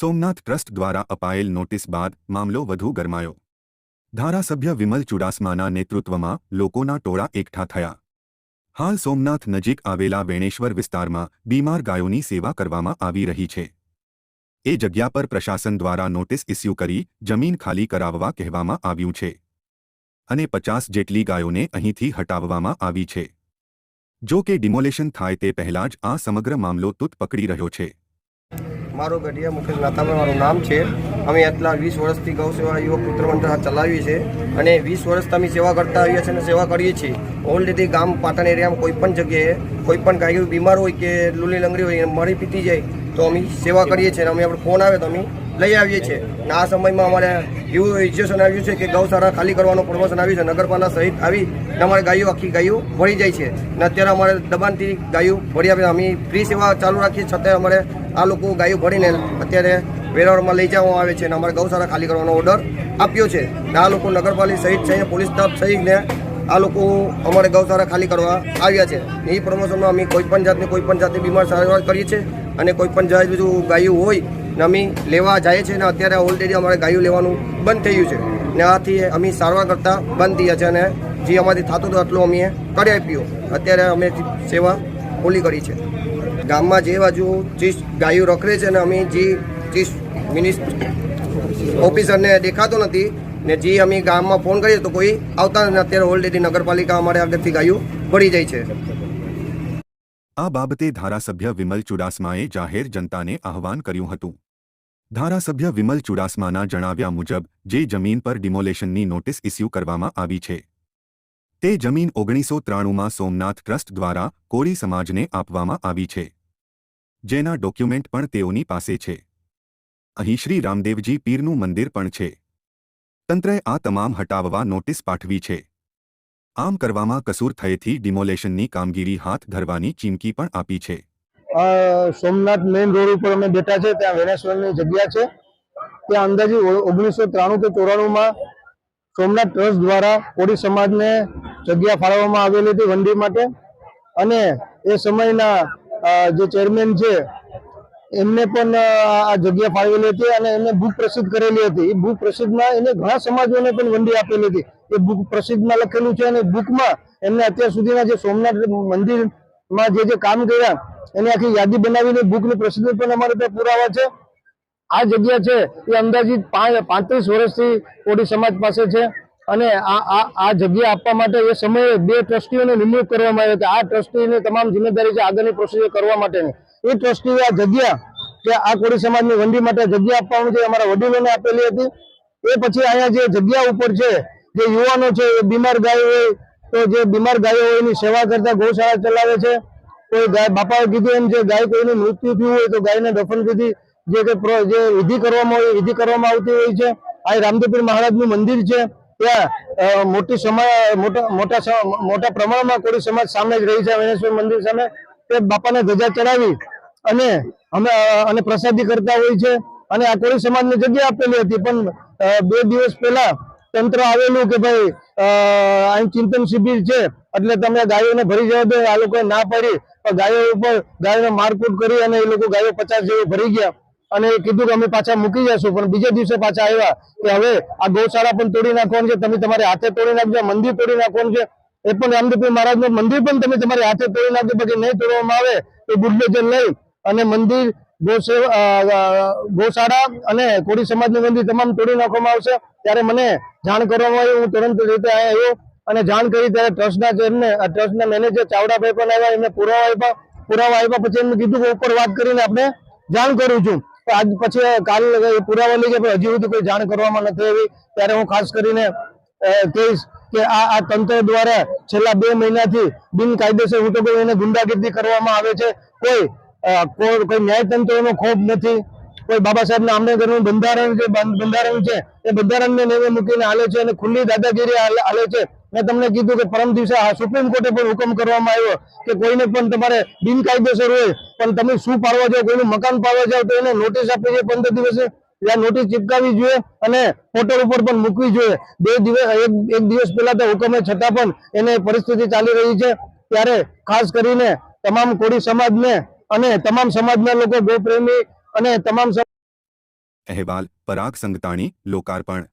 Somnath trust દ્વારા અપાયેલ notice બાદ મામલો વધુ ગરમાયો. ધારાસભ્ય વિમલ ચુડાસમાના નેતૃત્વમાં લોકોના ટોળા એકઠા થયા. હાલ સોમનાથ નજીક આવેલા વેણેશ્વર વિસ્તારમાં બીમાર ગાયોની સેવા કરવામાં આવી રહી છે. એ જગ્યા પર પ્રશાસન દ્વારા નોટિસ ઇસ્યુ કરી જમીન ખાલી કરાવવા કહેવામાં આવ્યું છે. અને પચાસ જેટલી ગાયોને અહીંથી હટાવવામાં આવી છે. જો કે ડિમોલેશન થાય તે પહેલાં જ આ સમગ્ર મામલો તૂત પકડી રહ્યો છે. મારો ગઢિયા મુકેશ નાથાભાઈ, મારું નામ છે. અમે આટલા વીસ વર્ષથી ગૌ સેવા યુવક મિત્ર મંડળ ચલાવીએ છીએ અને વીસ વર્ષથી અમે સેવા કરતા આવીએ છીએ અને સેવા કરીએ છીએ. ઓલરેડી ગામ પાટણ એરિયામાં કોઈ પણ જગ્યાએ કોઈ પણ ગાયું બીમાર હોય કે લૂલી લંગડી હોય મરી પીતી જાય, તો અમે સેવા કરીએ છીએ અને અમે આપણે ફોન આવે તો અમે લઈ આવીએ છીએ. આ સમયમાં અમારે એવું ઇજ્જેશન આવ્યું છે કે ગૌશાળા ખાલી કરવાનું પ્રમોશન આવ્યું છે. નગરપાલિકા સહિત આવી અને અમારે ગાયો આખી ગાયો ભળી જાય છે. અને અત્યારે અમારે દબાણથી ગાયો ભરી આપે અમે ફ્રી સેવા ચાલુ રાખીએ છતાં અમારે આ લોકો ગાયો ભરીને અત્યારે વેરાવળમાં લઈ જવામાં આવે છે અને અમારે ગૌશાળા ખાલી કરવાનો ઓર્ડર આપ્યો છે. આ લોકો નગરપાલિકા સહિત છે પોલીસ સ્ટાફ સહિતને આ લોકો અમારે ગૌશાળા ખાલી કરવા આવ્યા છે. એ પ્રમોશનમાં અમે કોઈ પણ જાતની કોઈ પણ જાતની બીમાર સારવાર કરીએ છીએ. અને કોઈ પણ જાત બીજું ગાયું હોય અમે લેવા જઈએ છીએ ને અત્યારે ઓલરેડી અમારે ગાયું લેવાનું બંધ થયું છે. ને આથી અમે સારવાર કરતાં બંધ થયા છે અને જે અમારી થતું હતું એટલું અમે કરી આપ્યું. અત્યારે અમે સેવા ખોલી કરી છે. ગામમાં જે બાજુ જે ગાયું રખડે છે ને અમે જે જે મિનિસ્ટર ઓફિસરને દેખાતો નથી ને જે અમે ગામમાં ફોન કરીએ તો કોઈ આવતા નથી. અત્યારે ઓલરેડી નગરપાલિકા અમારે આગળથી ગાયું ભરી જાય છે. આ બાબતે ધારાસભ્ય વિમલ ચુડાસમાએ જાહેર જનતાને આહવાન કર્યું હતું. ધારાસભ્ય વિમલ ચુડાસમાના જણાવ્યા મુજબ, જે જમીન પર ડિમોલેશનની નોટિસ ઇસ્યુ કરવામાં આવી છે. તે જમીન ઓગણીસો ત્રાણુંમાં સોમનાથ ટ્રસ્ટ દ્વારા કોળી સમાજને આપવામાં આવી છે. જેના ડોક્યુમેન્ટ પણ તેઓની પાસે છે. અહીં શ્રી રામદેવજી પીરનું મંદિર પણ છે. તંત્રએ આ તમામ હટાવવા નોટિસ પાઠવી છે. આમ કરવામાં કસૂર થયેથી ડિમોલેશનની કામગીરી હાથ ધરવાની ચીમકી પણ આપી છે. સોમનાથ મેઇન રોડ ઉપર અમે બેઠા છે, ત્યાં વેણેશ્વરની જગ્યા છે. ત્યાં અંદાજે ઓગણીસો ત્રાણું કે ચોરાણુંમાં સોમનાથ ટ્રસ્ટ દ્વારા કોળી સમાજને જગ્યા ફાળવવામાં આવેલી હતી વંડી માટે. અને એ સમયના જે ચેરમેન છે, એમને પણ આ જગ્યા ફાળવેલી હતી અને એમને બુક પ્રસિદ્ધ કરેલી હતી. એ બુક પ્રસિદ્ધમાં એને ઘણા સમાજોને પણ વંડી આપેલી હતી. એ બુક પ્રસિદ્ધમાં લખેલું છે અને બુકમાં એમને અત્યાર સુધીના જે સોમનાથ મંદિરમાં જે જે કામ કર્યા એની આખી યાદી બનાવીને બુકની પ્રસિદ્ધ પણ અમારે ત્યાં પુરાવા છે. આ જગ્યા છે એ અંદાજિત પાંત્રીસ વર્ષથી કોડી સમાજ પાસે છે અને આ આ જગ્યા આપવા માટે એ સમયે બે ટ્રસ્ટીઓને નિમણૂક કરવામાં આવી હતી. આ ટ્રસ્ટીની તમામ જિમ્મેદારી છે આગળની પ્રોસિજર કરવા માટેની. એ ટ્રસ્ટીએ આ જગ્યા કે આ કોળી સમાજની વંડી માટે જગ્યા આપવાનું છે અમારા વડીલોને આપેલી હતી. એ પછી અહીંયા જે જગ્યા ઉપર છે, જે યુવાનો છે, એ બીમાર ગાયો હોય, તો જે બીમાર ગાયો હોય એની સેવા કરતા ગૌશાળા ચલાવે છે. કોઈ ગાય બાપાએ કીધું એમ છે, ગાય કોઈનું મૃત્યુ થયું હોય તો ગાયને દફન વિધિ જે કે જે વિધિ કરવામાં હોય, વિધિ કરવામાં આવતી હોય છે. આ રામદેવપીર મહારાજનું મંદિર છે. ત્યાં મોટી સમાજ મોટા મોટા મોટા પ્રમાણમાં કોળી સમાજ સામે જ રહી છે, વેણેશ્વર મંદિર સામે. તે બાપાને ધજા ચડાવી અને અમે અને પ્રસાદી કરતા હોય છે. અને આ કોળી સમાજને જગ્યા આપેલી હતી, પણ બે દિવસ પહેલા તંત્ર આવેલું કે ભાઈ અહીં ચિંતન શિબિર છે, એટલે તમે ગાયોને ભરી જવા દો, આ લોકોએ ના પાડી પણ ગાયો ઉપર ગાયોને મારકૂટ કરી અને એ લોકો ગાયો પચાસ જેવી ભરી ગયા. અને એ કીધું કે અમે પાછા મૂકી જશું પણ બીજા દિવસે પાછા આવ્યા કે હવે આ ગૌશાળા પણ તોડી નાખવાનું છે, તમે તમારે હાથે તોડી નાખજો, મંદિર તોડી નાખવાનું છે. એ પણ રામદેવપીર મહારાજનું મંદિર પણ તમે તમારી હાથે તોડી નાખજો, બાકી નહીં તોડવામાં આવે તો બુલડોઝર લઈ અને મંદિર ગૌશાળા અને કોળી સમાજની મંદિર તમામ તોડી નાખવામાં આવશે. ત્યારે મને જાણ કરવામાં આવી, હું તુરંત રીતે અહીંયા આવ્યો અને જાણ કરી ત્યારે ટ્રસ્ટના ચેરને ટ્રસ્ટના મેનેજર ચાવડાભાઈ પણ આવ્યા, એમને પુરાવા આપ્યા. પુરાવા આપ્યા પછી એમને કીધું કે ઉપર વાત કરીને આપણે જાણ કરું છું. આજ પછી કાલ પુરાવા લઈ ગયા હજી સુધી કોઈ જાણ કરવામાં નથી આવી. ત્યારે હું ખાસ કરીને કહીશ કે આ આ તંત્ર દ્વારા છેલ્લા બે મહિનાથી બિનકાયદેસર હું કહું એને ગુંડાગીરી કરવામાં આવે છે. કોઈ કોઈ ન્યાયતંત્રનો ખોફ નથી. કોઈ બાબા સાહેબના આંબેડકરનું બંધારણ જે બંધારણ છે, એ બંધારણને નેવે મૂકીને હાલે છે અને ખુલ્લી દાદાગીરી હાલે છે. મેં તમને કીધું કે પરમ દિવસે સુપ્રીમ કોર્ટે પણ હુકમ કરવામાં આવ્યો કે કોઈને પણ તમારે બિનકાયદેસર હોય, પણ તમે શું પાડવા જાઓ, કોઈનું મકાન પાડવા જાઓ તો એને નોટિસ આપી છે પંદર દિવસે. ત્યાં નોટિસ ચિપકાવી જોઈએ અને પોર્ટલ ઉપર પણ મૂકવી જોઈએ. બે દિવસ, એક દિવસ પહેલા તો હુકમે છતાં પણ એને પરિસ્થિતિ ચાલી રહી છે. ત્યારે ખાસ કરીને તમામ કોળી સમાજને અને તમામ સમાજના લોકો ગૌપ્રેમી અને તમામ અહેવાલ પરાગ સંગતાણી લોકાર્પણ.